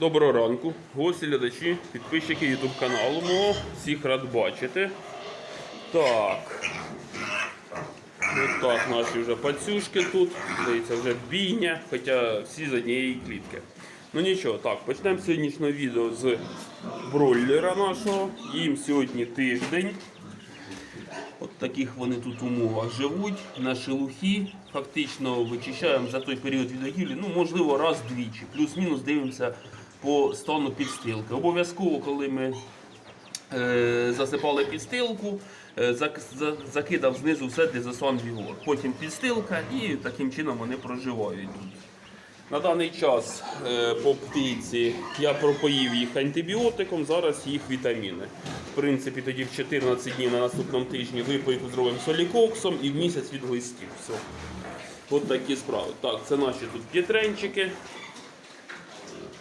Доброго ранку, гості, глядачі, підписчики YouTube каналу мого. Всіх рад бачити. Так. Ось так наші вже пацюшки тут. Здається, вже бійня, хоча всі з однієї клітки. Ну нічого, так, почнемо сьогоднішнє відео з бройлера нашого. Їм сьогодні тиждень. От таких вони тут умовах живуть на шелухі. Фактично вичищаємо за той період відгодівлі, ну можливо раз-двічі. Плюс-мінус дивимося по стану підстилки. Обов'язково, коли ми е, засипали підстилку, е, зак- за- закидав знизу все дезосан вігор. Потім підстилка і таким чином вони проживають. На даний час е, по птиці я пропоїв їх антибіотиком, зараз їх вітаміни. В принципі, тоді в 14 днів на наступному тижні випойку зробимо солікоксом і в місяць від глистів. Все. От такі справи. Так, це наші тут п'єтренчики.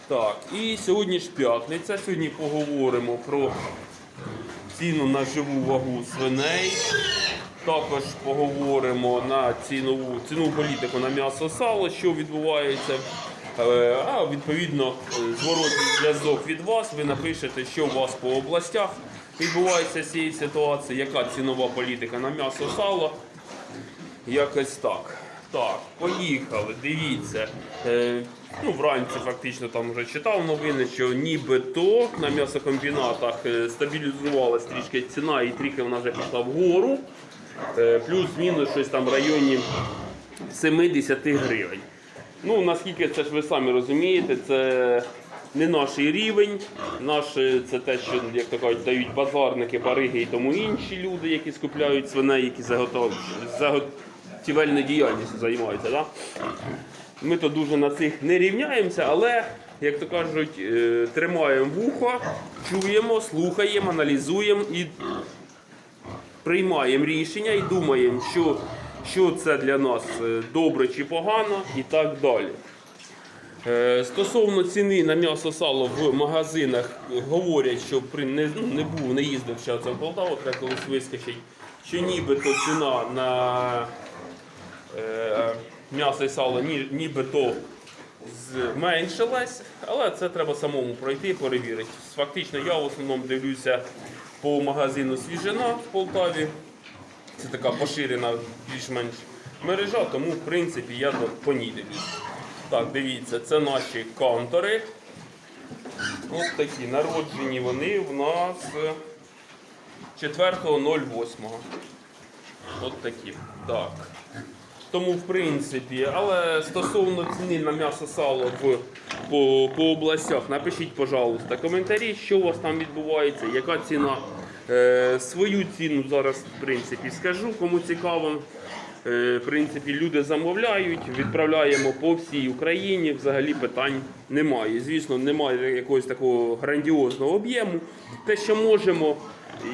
Так, і сьогодні ж п'ятниця. Сьогодні поговоримо про ціну на живу вагу свиней. Також поговоримо на цінову цінову політику на м'ясо сало, що відбувається. Е, А відповідно е, зворотній зв'язок від вас. Ви напишете, що у вас по областях відбувається з цієї ситуації, яка цінова політика на м'ясо сало. Якось так. Так, поїхали. Дивіться. Е, ну, вранці фактично там вже читав новини, що нібито на м'ясокомбінатах е, стабілізувалась трішки ціна і трішки вона вже пішла вгору. Е, плюс-мінус щось там в районі 70 гривень. Ну, наскільки це ж ви самі розумієте, це не наш рівень. Наш е, це те, що, як то кажуть, дають базарники, бариги і тому інші люди, які скупляють свиней, які заготов... заготівельною діяльністю займаються. Да? Ми то дуже на цих не рівняємося, але, як то кажуть, е, тримаємо вухо, чуємо, слухаємо, аналізуємо і приймаємо рішення і думаємо, що, що це для нас е, добре чи погано, і так далі. Е, Стосовно ціни на м'ясо сало в магазинах говорять, що при не, ну, не був, не їздив ще це в Полтаву, треба колись вискочить, що нібито ціна на м'ясо і сало нібито зменшилась, але це треба самому пройти, перевірити. Фактично, я в основному дивлюся по магазину Свіжина в Полтаві. Це така поширена більш-менш мережа, тому в принципі я по ній дивлюсь. Так, дивіться, це наші кантори. Ось такі народжені вони в нас е, 4.08. От такі. Так. Тому, в принципі, але стосовно ціни на м'ясо сало в, по, по областях, напишіть, пожалуйста, коментарі, що у вас там відбувається, яка ціна. Е, свою ціну зараз, в принципі, скажу, кому цікаво. Е, в принципі, люди замовляють, відправляємо по всій Україні. Взагалі питань немає. Звісно, немає якогось такого грандіозного об'єму. Те, що можемо,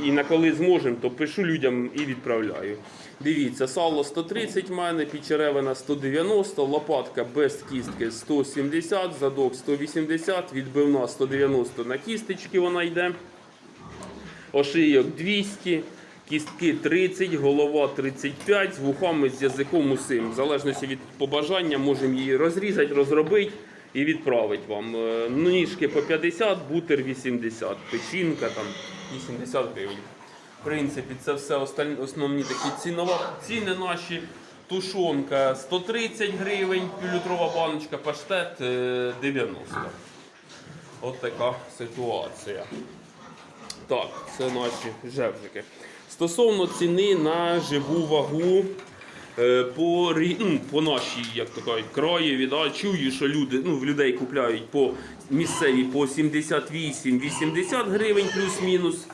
і на коли зможемо, то пишу людям і відправляю. Дивіться, сало 130 в мене, підчеревина 190, лопатка без кістки 170, задок 180, відбивна 190 на кісточки вона йде. Ошийок 200, кістки 30, голова 35, з вухами з язиком усім. В залежності від побажання можемо її розрізати, розробити і відправити вам. Е, Ніжки по 50, бутер 80, печінка там 80 гривень. В принципі, це все основні такі цінова, ціни наші. Тушонка 130 гривень, півлітрова баночка, паштет е, 90. От така ситуація. Так, це наші жевжики. Стосовно ціни на живу вагу е, по, ну, по нашій, як то кажуть, краєві, да, чую, що люди, ну, в людей купляють по місцеві по 78-80 гривень плюс-мінус.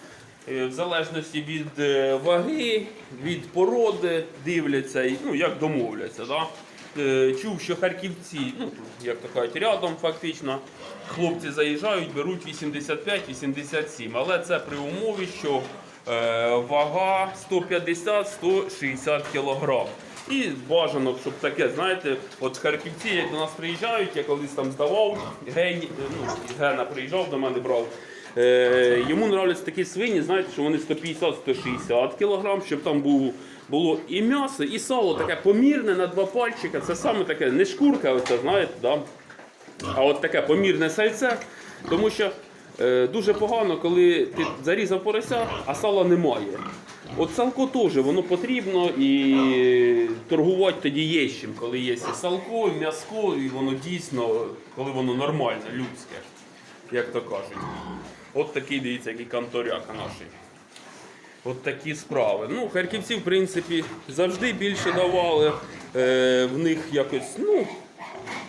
Е, В залежності від е, ваги, від породи дивляться, ну, як домовляться. Да? Е, Чув, що харківці, ну, як то кажуть, рядом фактично, хлопці заїжджають, беруть 85-87, але це при умові, що е, вага 150-160 кг. І бажано, щоб таке, знаєте, от харківці, як до нас приїжджають, я колись там здавав, гень, ну, Гена приїжджав до мене, брав. Е, йому нравляться такі свині, знаєте, що вони 150-160 кг, щоб там був, було і м'ясо, і сало таке помірне на два пальчика. Це саме таке, не шкурка, оце, знаєте, да? А от таке помірне сальце, тому що е, дуже погано, коли ти зарізав порося, а сала немає. От салко теж воно потрібно і торгувати тоді є чим, коли є і салко, і м'яско, і воно дійсно, коли воно нормальне, людське, як то кажуть. От такий, дивіться, який канторяка наший. От такі справи. Ну, харківці, в принципі, завжди більше давали. Е, в них якось, ну,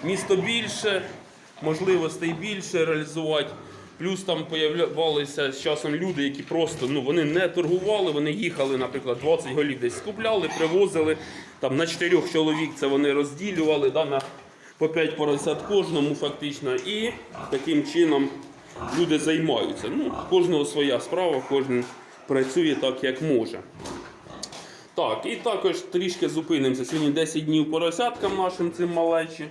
місто більше, можливостей більше реалізувати. Плюс там появлялися з часом люди, які просто ну, вони не торгували, вони їхали, наприклад, 20 голів десь скупляли, привозили. Там на 4 чоловік це вони розділювали да, на по 5 поросят кожному фактично. І таким чином люди займаються. Ну, кожного своя справа, кожен працює так, як може. Так, і також трішки зупинимося. Сьогодні 10 днів поросяткам нашим цим малечі.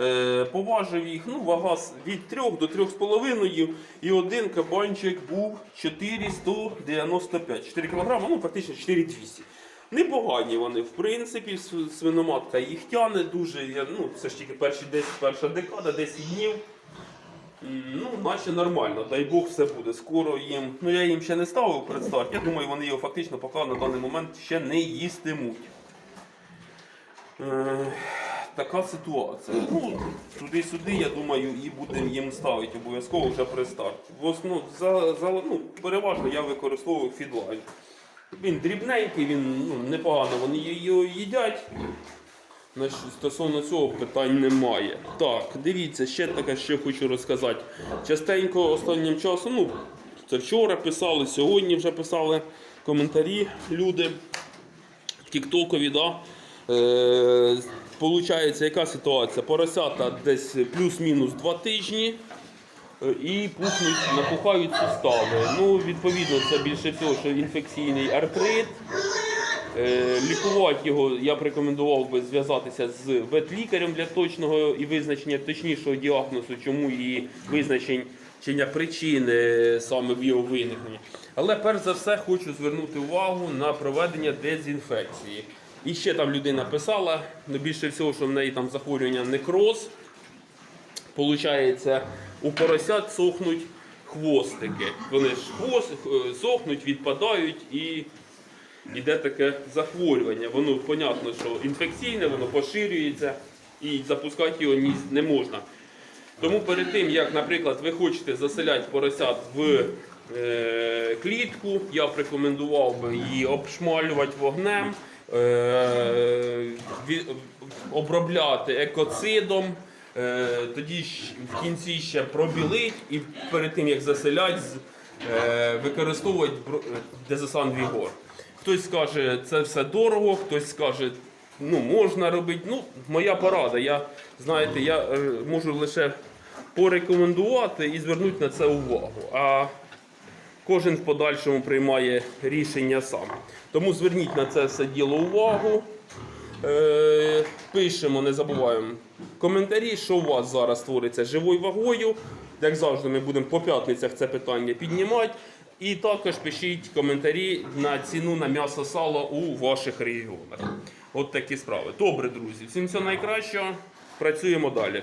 Е, поважив їх, ну, вага від 3 до 3,5 і один кабанчик був 495. 4 кг, ну фактично 4200. Непогані вони, в принципі, свиноматка їх тяне дуже. Я, ну, це ж тільки перші 10, перша декада, 10 днів. Ну, наче нормально, дай Бог все буде. Скоро їм. Ну я їм ще не ставив предстарт. Я думаю, вони його фактично поки на даний момент ще не їстимуть. Е, така ситуація. Ну, туди-сюди, я думаю, і будемо їм ставити обов'язково вже при старті. В основному, за, за, ну, переважно я використовую фідлайн. Він дрібненький, він ну, непогано вони його їдять. Стосовно цього питань немає. Так, дивіться, ще таке, що хочу розказати. Частенько останнім часом, ну, це вчора писали, сьогодні вже писали коментарі люди в Тіктокові, да? Е, Получається, яка ситуація? Поросята десь плюс-мінус два тижні е, і пухнуть, напухають сустави. Ну, відповідно, це більше всього, що інфекційний артрит. Е, Лікувати його я б рекомендував би зв'язатися з ветлікарем для точного і визначення точнішого діагнозу, чому і визначення причини саме в його виникненні. Але перш за все хочу звернути увагу на проведення дезінфекції. І ще там людина писала, ну більше всього, що в неї там захворювання некроз. Получається, у поросят сохнуть хвостики. Вони ж хвост, е, сохнуть, відпадають і іде таке захворювання. Воно понятно, що інфекційне, воно поширюється і запускати його не можна. Тому перед тим, як, наприклад, ви хочете заселяти поросят в е, клітку, я б рекомендував би її обшмалювати вогнем, е, обробляти екоцидом. Е, тоді в кінці ще пробілить і перед тим як заселять, е, дезосан Вігор. Хтось скаже, це все дорого, хтось скаже, ну можна робити. Ну, моя порада. Я знаєте, я е, можу лише порекомендувати і звернути на це увагу. А кожен в подальшому приймає рішення сам. Тому зверніть на це все діло увагу. Е, пишемо, не забуваємо коментарі, що у вас зараз твориться живою вагою. Як завжди, ми будемо по п'ятницях це питання піднімати. І також пишіть коментарі на ціну на м'ясо сало у ваших регіонах. От такі справи. Добре, друзі. Всім всього найкращого. Працюємо далі.